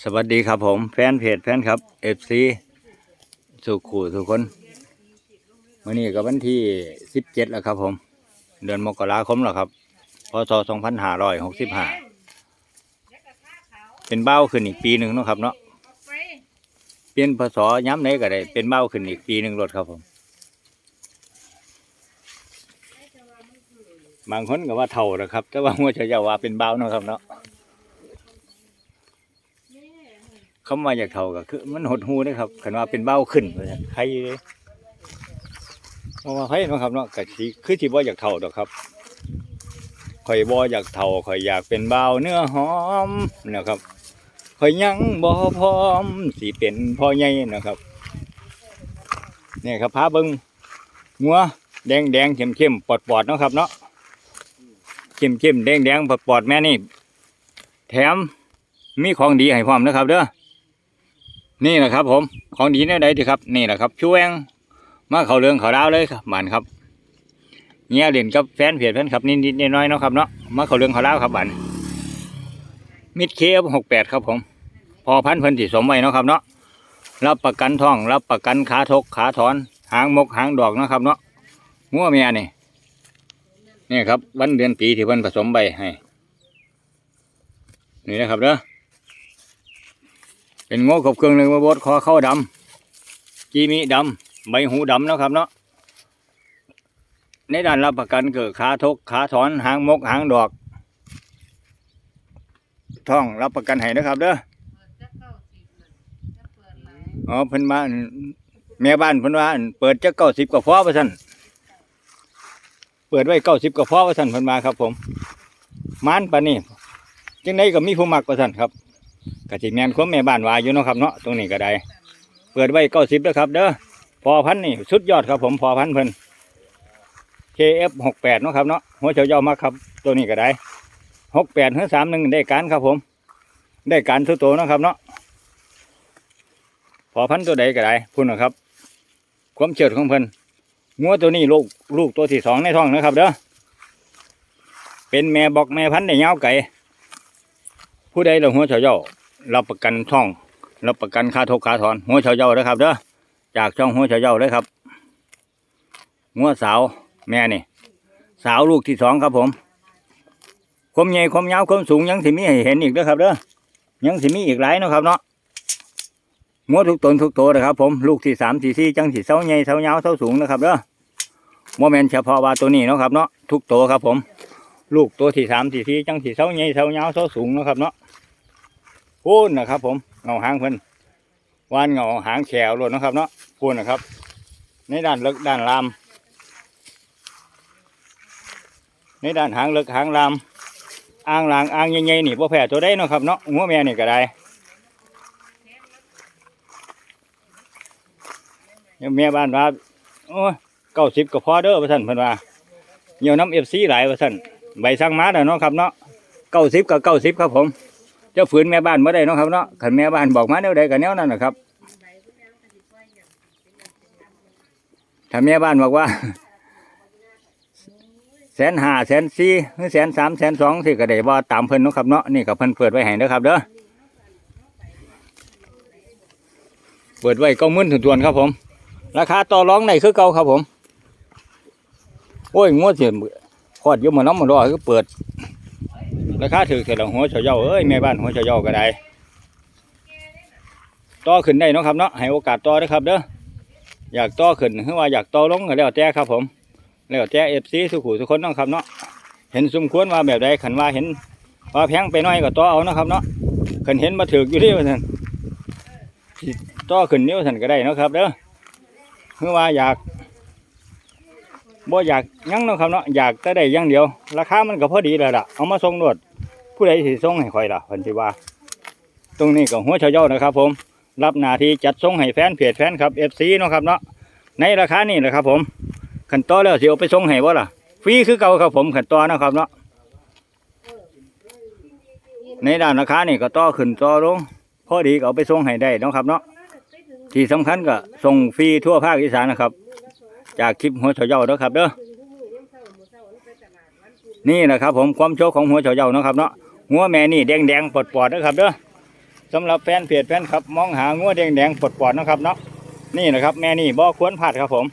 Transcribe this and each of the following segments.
สวัสดีครับผมแฟนเพจแฟนครับเอฟซีสุขูทุกคนวันนี้ก็วันที่สิบเจ็ดแล้วครับผม เดือนมกราคมแล้วครับพศสองพันห้าร้อยหกสิบห้าเป็นเบ้าขึ้นอีกปีหนึ่งเนาะครับเนาะเปลี่ยนพศย้ำไหนก็ได้เป็นเบ้าขึ้นอีกปีหนึ่งรถครับผม บางคนก็ว่าเท่านะครับ แต่ว่าหัวเฉยๆว่าเป็นเบ้าเนาะครับเนาะ คำว่าอยากเท่าก็คือ มันหดหูนะครับคันว่าเป็นเบ้าขึ้นใครเลยเพราะว่าใครนะครับเนาะก็สิคือที่บ่อยากเท่าดอกครับข่อยบ่อยากเท่าข่อยอยากเป็นเบ้าเนื้อหอมนะครับข่อยยังบ่พร้อมสิเป็นพ่อใหญ่นะครับนี่ครับพาเบิ่งงัวแดงแดงเข้มเข้มปอดปอดเนาะครับเนาะเข้มเข้มแดงแดงปอดปอดแม่นี่ แถมมีของดีให้พร้อมนะครับเด้อ นี่แหละครับ ผม ของดีแน่ใดทีครับ นี่แหละครับช่วงมาเขาเรืองเขาดาวเลยครับบานครับเงี้ยเล่นกับแฟนเพจแฟนครับนิดๆน้อยๆเนาะครับเนาะมาเขาเรืองเขาดาวครับบานมิดเคฟหกแปดครับผม พอพันเพิ่นที่สมไว้เนาะครับเนาะรับประกันท่อง รับประกันขาทกขาถอน หางมกหางดอกนะครับเนาะงัวเมียนี่นี่ครับ วันเดือนปีที่เพิ่นผสมใบให้ นี่นะครับเด้อ เป็นงอขบเครื่องหนึ่งมาบดคอเข้าดำจีมีดำใบหูดำนะครับเนาะในด้านรับประกันเกิดขาทกขาถอนหางมกหางดอกท่องรับประกันให้นะครับเด้ออ๋อเพิ่นมานแม่บ้านเพิ่นว่านเปิดจะเก้าสิบกว่าฟ้อว่าซั่นเปิดไว้เก้าสิบกว่าฟ้อว่าซั่นเพิ่นมาครับ ผมมานปานนี้จังไดก็มีผู้มักว่าซั่นครับ กะสิแมนควมแม่บ้านว่าอยู่เนาะครับเนาะตรงนี้ก็ได้ เปิดไว้เก้าสิบแล้วครับ เด้อพอพันนี่สุดยอดครับผมพอพันเพิ่น KF หกแปดเนาะครับเนาะหัวเฉาเยามากครับตัวนี้ก็ได้หกแปดถึงสามหนึ่งได้การครับผม ได้การทุกตัวเนาะครับเนาะพอพันตัวใดก็ได้พูดนะครับ ความเฉิดของเพิ่นงัวตัวนี้ลูกลูกตัวที่สองในท้องนะครับเด้อเป็นแม่บอกแม่พันธุ์ได้ยาไก่ผู้ใดเราหัวเฉาเย่า รับประกันท่องรับประกันค่าทกค่าถอนหัวเฉาเย่าเลยครับเด้อจากช่องหัวเฉาเย่าเลยครับหัวสาวแม่นี่สาวลูกที่สองครับผมความใหญ่ความยาวความสูงยังสิมีให้เห็นอีกเด้อครับเด้อยังสิมีอีกหลายนะครับเนาะหัวทุกตนทุกตัวนะครับ ผมลูกที่สามที่สี่จังสีเสาใหญ่เสายาวเสาสูงนะครับเด้อโมเมนเฉพาะว่าตัวนี้นะครับเนาะทุกตัวครับผม ลูกตัวที่สามที่สี่จังสีเสาใหญ่เสายาวเสาสูงนะครับเนาะ พูนนะครับ ผมเงาหางเพิ่นวานเงาหางแขวรถนะครับเนาะพูนนะครับ ในด้านเลึกด้านลามในด้านหางเลึกหางลามอ่างลางอ่างใหญ่ๆนี่พ่แพ้ตัวได้นะครับเนาะงัวแม่นี่ก็ได้แม่บ้านว่าโอ้เก้าสิบก็พอเด้อว่าสั่นเพิ่นว่าเหี่ยวน้ำเอฟซีหลายว่าสั่นใบสั่งมาเด้อเนาะครับเนาะเก้าสิบกับเก้าสิบครับผม จ้าฝืนแม่บ้านเมื่อใดเนาะครับเนาะขันแม่บ้านบอกมาแนวใดกับแนวนั้นนะครับถ้าแม่บ้านบอกว่าแสนห้าแสนสี่หรือแสนสามแสนสองสิก็ได้ว่ตามเพิ่นเนาะครับเนาะนี่กับเพิ่นเปิดไว้ให้เด้อครับเด้อเปิดไว้เก้าหมื่นถึงทวนครับผม ราคาต่อรองในคือเก่าครับผม โอ้ยงวดเสียขอดอยุ่มาน้ำมันรอคือเปิด ราคาถือเสร็จแล้วหัวเฉาเย้าเอ้ยแม่บ้านหัวเฉาเย้าก็ได้ต่อขึ้นได้นะครับเนาะให้โอกาสต่อเด้อครับเด้ออยากต่อขึ้นหรือว่าอยากต่อลงก็แล้วแต่ครับ ผมแล้วแต่เอฟซีสุขุทุคนนะครับเนาะเห็นสมควรว่าแบบใดขันว่าเห็นว่าแพงไปน้อยก็ต่อเอานะครับเนาะขันเห็นมาถืออยู่ที่ว่าท่นต่อขึ้นนิ้วท่านก็ได้นะครับเด้อหรือว่าอยากบ่อยากยังนะครับเนาะอยากแต่ได้อย่างเดียว ราคามันก็พอดีแล้วล่ะเอามาส่งนวด ผู้ใดสิส่งให้ข่อยล่ะเพิ่นสิว่า ตรงนี้ก็หัวเฉาเย้านะครับ ผมรับหน้าที่จัดส่งให้แฟนเพจแฟนครับ FC เนาะครับเนาะในราคานี้นะครับ ผมขันต่อแล้วสิเอาไปส่งให้บ่ล่ะฟรีคือเก่าครับผมขันต่อนะครับเนาะในด้านราคานี่ก็ต่อขึ้นต่อลงพอดีก็เอาไปส่งให้ได้นะครับเนาะที่สำคัญก็ส่งฟรีทั่วภาคอีสานนะครับ จากคลิปหัวเฉาเย้าเด้อครับเด้อนี่นะครับ ผมความโชคของหัวเฉาเย้าเนาะครับเนาะ หัวแม่นี่แดงแดงๆปอดปอดนะครับเด้อสำหรับแฟนเพจแฟนครับมองหางัวแดงๆปลดๆเนะครับเนาะนี่นะครับแม่นี่บ่ควรพลาดครับผม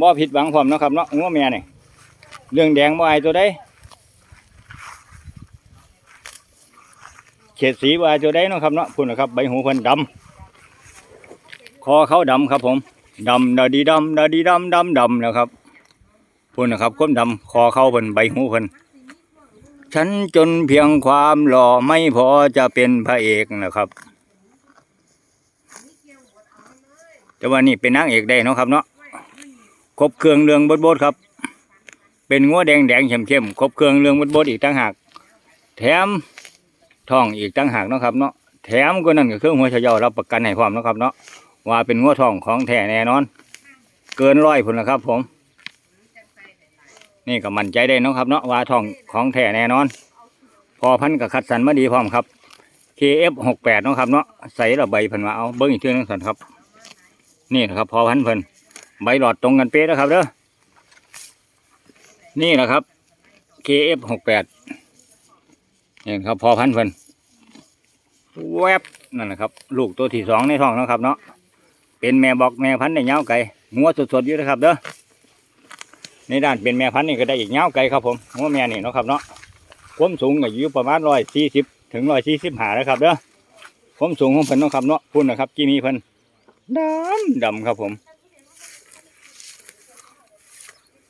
บ่ผิดหวังผมนะครับเนาะงัวแม่นี่เรื่องแดงบ่อตัวใดเฉดสีบ่อตัวใดเนะครับเนาะพุ่นนะครับใบหูเพิ่นดำคอเขาดำครับผมดำดาดีดำดาดีดำดำดำนะครับพุ่นนะครับก้มดำคอเขาเพิ่นใบหูเพิ่น ฉันจนเพียงความหล่อไม่พอจะเป็นพระเอกนะครับแต่ว่านี่เป็นนางเอกได้เนาะครับเนาะครบเครื่องเรื่องบดบดครับ เป็นงัวแดงแดงเข้มเข้มๆครบเครื่องเรื่องบดบดอีกตั้งหากแถมทองอีกตั้งหากเนาะครับเนาะแถมก็นั่นก็คือหัวเฉยารับประกันให้ความเนาะครับเนาะว่าเป็นงัวทองของแท้แน่นอน เกินร้อยพุ่นะครับผม นี่ก็มั่นใจได้เนาะครับเนาะว่าทองของแท้แน่นอน พอพันกับคัดสรรมาดีพร้อมครับ KF หกแปดเนาะครับเนาะใส่ระใบเพิ่นมาเอาเบิ้งอีกเทีนึงสันครับ นี่นะครับพอพันเพิ่นใบหลอดตรงกันเป๊ะนะครับเด้อนี่นะครับ KF หกแปดนี่ครับพอพันเพิ่นแวบนั่นแหละครับ ลูกตัวที่สองในท้องนะครับเนาะเป็นแม่บอกแม่พันธุ์ในเงาวไก่งัวสดๆอยู่นะครับเด้อ ในด้านเป็นแม่พันธุ์นี่ก็ได้อีกเงาไกลครับผมหัวแม่นี่เนาะครับเนาะความสูงก็อยู่ประมาณร้อยสี่สิบถึงร้อยสี่สิบหาแล้วครับเด้อความสูงของเพิ่นเนาะครับเนาะพุ่นนะครับกี่มีเพิ่นดำดำครับผม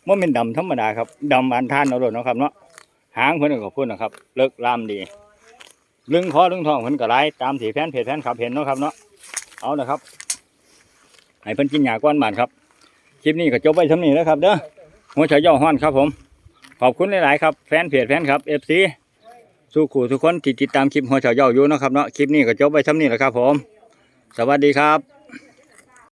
ว่าเป็นดำธรรมดาครับดำอันท่านเอาโดดเนาะครับเนาะหางเพิ่นก็พุ่นนะครับ เลิกลามดีลึงคอลึงทองเพิ่นก็ไล่ตามสีแฟนเพจแฟนขับเห็นเนาะครับเนาะเอาละครับให้เพิ่นกินหญ้าก้อนบานครับคลิปนี้ก็จบไปเท่านี้แล้วครับเด้อ หัวเฉยย่อห้อนครับผม ขอบคุณหลาย ๆ ครับ แฟนเพจแฟนครับเอฟซีสู้ขู่ทุกคนที่ติดตามคลิปหัวเฉยย่ออยู่นะครับเนาะคลิปนี้ก็จบไปเท่านี้แหละครับผม สวัสดีครับ